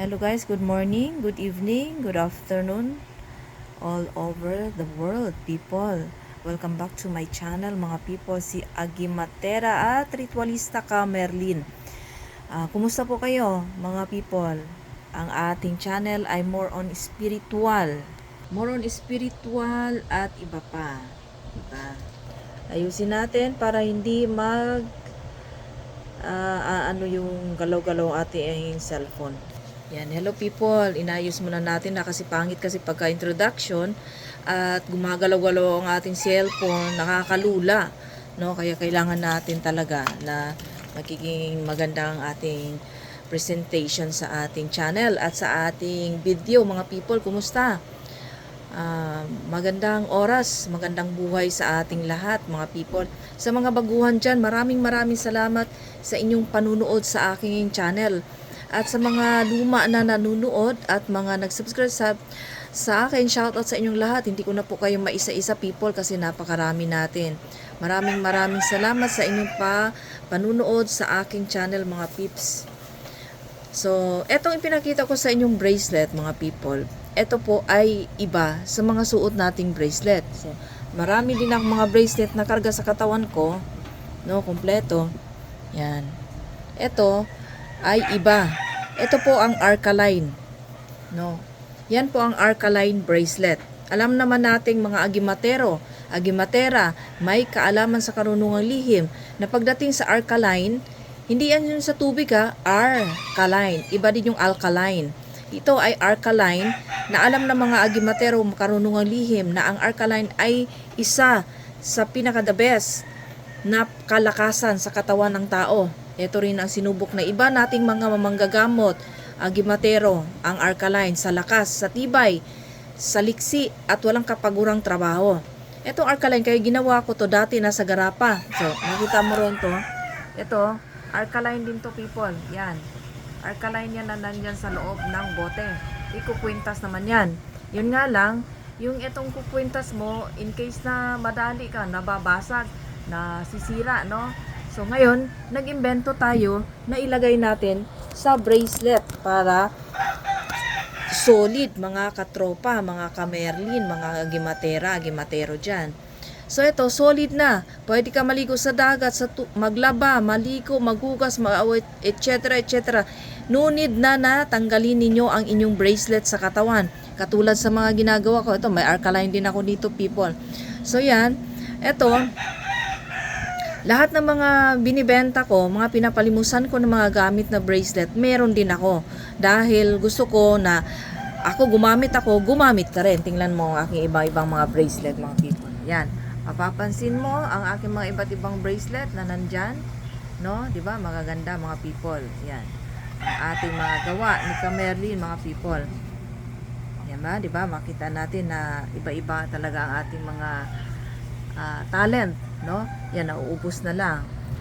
Hello guys, good morning, good evening, good afternoon all over the world, people. Welcome back to my channel, mga people. Si Agimatera at Ritualista ka, Merlin. Ah, kumusta po kayo, mga people? Ang ating channel ay more on spiritual. More on spiritual at iba pa. Diba? Ayusin natin para hindi mag ah, ano yung galaw-galaw ating cellphone. Yan, hello people. Inayos muna natin na kasi pangit kasi pagka introduction at gumagalaw-galaw ang ating cellphone, nakakalula. No? Kaya kailangan natin talaga na magiging maganda ang ating presentation sa ating channel at sa ating video. Mga people, kumusta? Ah, magandang oras, magandang buhay sa ating lahat, mga people. Sa mga baguhan dyan, maraming maraming salamat sa inyong panunood sa aking channel. At sa mga luma na nanunood at mga nag-subscribe sa, sa akin, shoutout sa inyong lahat. Hindi ko na po kayo maisa-isa people kasi napakarami natin. Maraming maraming salamat sa inyong pa panunood sa aking channel mga pips. So, etong ipinakita ko sa inyong bracelet mga people. Ito po ay iba sa mga suot nating bracelet. So, marami din akong mga bracelet na karga sa katawan ko. No, kompleto. Yan. Ito ay iba. Ito po ang Arcaline. No. Yan po ang Arcaline bracelet. Alam naman nating mga agimatero, agimatera, may kaalaman sa karunungang lihim na pagdating sa Arcaline, hindi yan yung sa tubig ha, alkaline. Iba din yung alkaline. Ito ay alkaline na alam ng mga agimatero makarunungang lihim na ang alkaline ay isa sa pinaka the best na kalakasan sa katawan ng tao. Ito rin ang sinubok na iba nating mga mamanggagamot, agimatero, ang alkaline sa lakas, sa tibay, sa liksi at walang kapagurang trabaho. Itong alkaline kaya ginawa ko to dati nasa garapa. So, nakita mo ron to. Ito, alkaline din to people. Yan. Alkaline yan na nandyan sa loob ng bote. Ikukwintas naman yan. Yun nga lang, yung itong kukwintas mo, in case na madali ka, nababasag, na sisira, no? So ngayon, nag-imbento tayo na ilagay natin sa bracelet para solid mga katropa, mga kamerlin, mga gimatera, gimatero dyan. So ito, solid na. Pwede ka maligo sa dagat, sa maglaba, maligo, maghugas, mag etc. etc. No need na na tanggalin ninyo ang inyong bracelet sa katawan. Katulad sa mga ginagawa ko. Ito, may alkaline din ako dito, people. So yan, ito, lahat ng mga binibenta ko, mga pinapalimusan ko ng mga gamit na bracelet, meron din ako. Dahil gusto ko na ako gumamit ako, gumamit ka rin. Tingnan mo ang aking iba-ibang mga bracelet, mga people. Yan. Mapapansin mo ang aking mga iba't ibang bracelet na nandyan. No? Di ba? Magaganda, mga people. Yan. Ang ating mga gawa ni Camerlin, mga people. Yan ba? Di ba? Makita natin na iba-iba talaga ang ating mga ah, talent, no? Yan, nauubos na lang.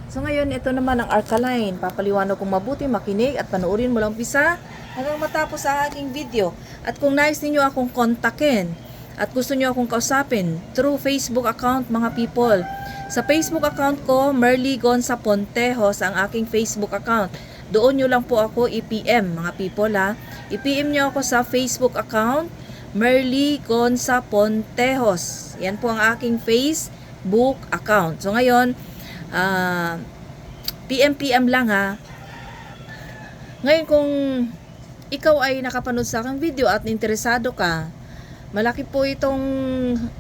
So ngayon, ito naman ang Arcaline. Papaliwanag kong mabuti, makinig at panoorin mo lang pisa hanggang matapos ang aking video. At kung nais ninyo akong kontakin at gusto nyo akong kausapin through Facebook account mga people. Sa Facebook account ko, Merly Gonza Pontejos ang aking Facebook account. Doon nyo lang po ako i-PM mga people ha. I-PM nyo ako sa Facebook account Merly Gonza Pontejos. Yan po ang aking Facebook account. So ngayon, ah, PM-PM lang ha. Ngayon kung ikaw ay nakapanood sa aking video at interesado ka, malaki po itong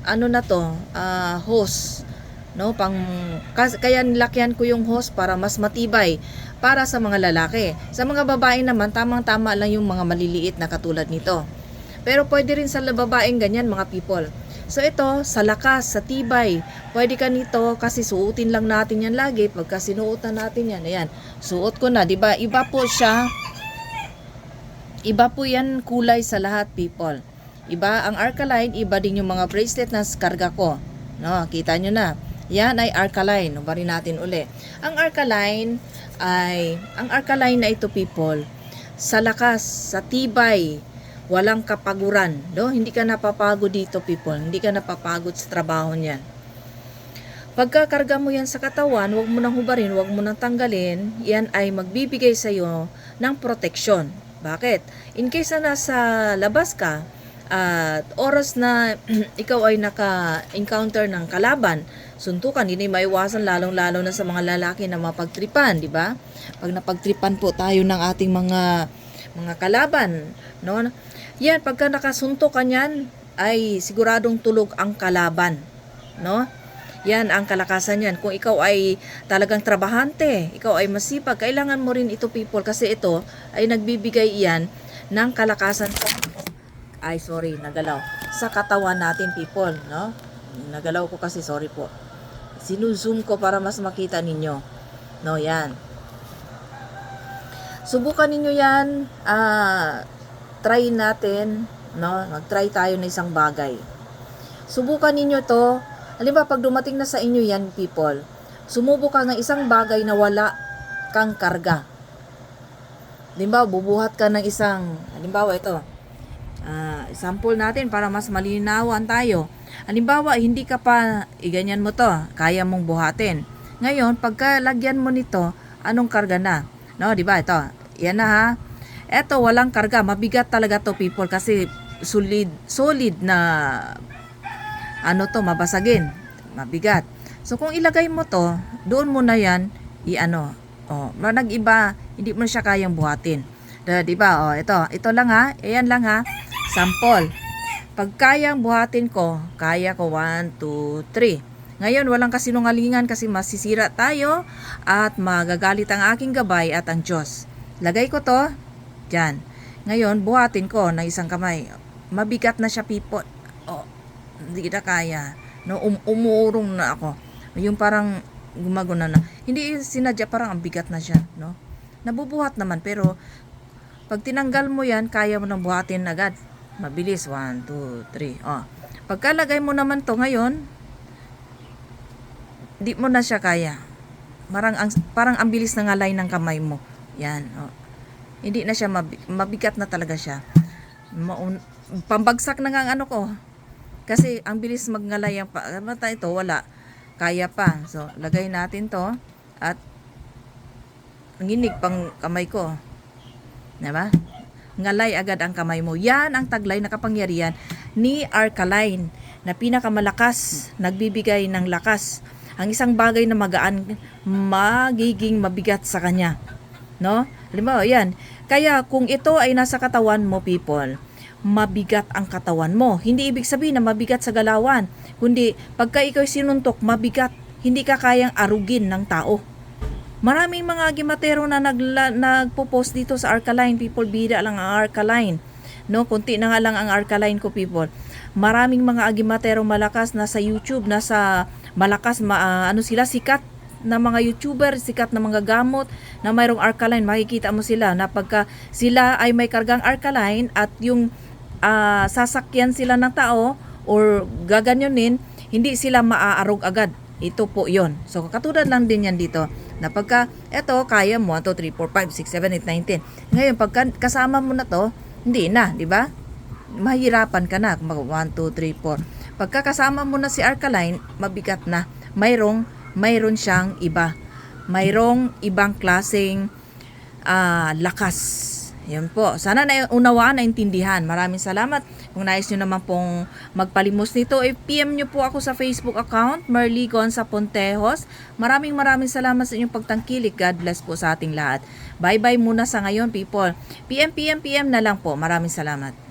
ano na to, ah, host. No, pang kaya nilakyan ko yung host para mas matibay para sa mga lalaki. Sa mga babae naman, tamang-tama lang yung mga maliliit na katulad nito. Pero pwede rin sa babaeng ganyan mga people. So ito, sa lakas, sa tibay, pwede ka nito kasi suotin lang natin yan lagi. Pagka sinuotan natin yan, ayan, suot ko na, di ba? Iba po siya, iba po yan kulay sa lahat people. Iba ang alkaline, iba din yung mga bracelet na karga ko. No, kita nyo na. Yan ay alkaline. Nubarin natin uli. Ang alkaline ay, ang alkaline na ito people, sa lakas, sa tibay, walang kapaguran. No? Hindi ka napapagod dito people. Hindi ka napapagod sa trabaho niyan. Pagkakarga mo yan sa katawan, huwag mo nang hubarin, huwag mo nang tanggalin, yan ay magbibigay sa iyo ng proteksyon. Bakit? In case na nasa labas ka, at oras na ikaw ay naka-encounter ng kalaban, suntukan, hindi maiwasan lalong-lalo na sa mga lalaki na mapagtripan, di ba? Pag napagtripan po tayo ng ating mga mga kalaban, no? Yan, pagka nakasuntok ka niyan, ay siguradong tulog ang kalaban, no? Yan ang kalakasan yan. Kung ikaw ay talagang trabahante, ikaw ay masipag, kailangan mo rin ito people kasi ito ay nagbibigay iyan ng kalakasan sa ay sorry, nagalaw. Sa katawan natin people, no? Nagalaw ko kasi, sorry po. Sinuzoom ko para mas makita ninyo. No, yan. Subukan ninyo yan. Ah, try natin, no? Mag-try tayo ng isang bagay. Subukan ninyo to. Halimbawa, pag dumating na sa inyo yan, people, sumubok ka ng isang bagay na wala kang karga. Halimbawa, bubuhat ka ng isang, halimbawa ito, Ah, sample natin para mas malinawan tayo. Halimbawa, hindi ka pa, iganyan mo to, kaya mong buhatin. Ngayon, pagka lagyan mo nito, anong karga na? No, di ba? Ito, yan na ha. Ito, walang karga. Mabigat talaga to people kasi solid, solid na ano to, mabasagin. Mabigat. So, kung ilagay mo to, doon mo na yan, i-ano, oh, nag-iba, hindi mo siya kayang buhatin. Da, di ba? Oh, ito, ito lang ha. Ayan lang ha. Sample. Pag kayang buhatin ko, kaya ko 1, 2, 3. Ngayon, walang kasinungalingan kasi masisira tayo at magagalit ang aking gabay at ang Diyos. Lagay ko to, dyan. Ngayon, buhatin ko ng isang kamay. Mabigat na siya, people. Oh, hindi na kaya. No, um, umuurong na ako. Yung parang gumaguna na. Hindi sinadya, parang ang bigat na siya. No? Nabubuhat naman, pero pag tinanggal mo yan, kaya mo nang buhatin agad. Mabilis. 1, 2, 3. Oh. Pagkalagay mo naman to ngayon, di mo na siya kaya. Parang ang, parang ang bilis ng alay ng kamay mo. Yan. Oh. Hindi na siya mabi- mabigat na talaga siya. Maun- pambagsak na nga ang ano ko. Kasi ang bilis magngalay ang pa. Bata ito, wala. Kaya pa. So, lagay natin to. At nginig pang kamay ko. Diba? Ngalay agad ang kamay mo. Yan ang taglay na kapangyarihan ni Arcaline na pinakamalakas, nagbibigay ng lakas. Ang isang bagay na magaan, magiging mabigat sa kanya. No? Halimbawa, yan. Kaya kung ito ay nasa katawan mo, people, mabigat ang katawan mo. Hindi ibig sabihin na mabigat sa galawan, kundi pagka ikaw sinuntok, mabigat. Hindi ka kayang arugin ng tao. Maraming mga gimatero na nagla, nagpo-post dito sa Arcaline. People, bida lang ang Arcaline. No, kunti na nga lang ang Arcaline ko, people. Maraming mga agimatero malakas na sa YouTube, nasa malakas, ma, ah, ano sila, sikat na mga YouTuber, sikat na mga gamot na mayroong Arcaline. Makikita mo sila na pagka sila ay may kargang Arcaline at yung ah, sasakyan sila ng tao or gaganyonin, hindi sila maaarog agad. Ito po yon. So, katulad lang din yan dito. Na pagka, eto, kaya mo, 1, 2, 3, 4, 5, 6, 7, 8, 9, 10. Ngayon, pagka kasama mo na to, hindi na, di ba? Mahirapan ka na. Mag 1, 2, 3, 4. Pagka kasama mo na si Arcaline, mabigat na. Mayroong, mayroon siyang iba. Mayroong ibang klaseng ah, lakas. Yan po. Sana na unawaan, naintindihan. Maraming salamat. Kung nais nyo naman pong magpalimos nito, eh, PM nyo po ako sa Facebook account, Merly Gonza Pontejos. Maraming maraming salamat sa inyong pagtangkilik. God bless po sa ating lahat. Bye-bye muna sa ngayon, people. PM, PM, PM na lang po. Maraming salamat.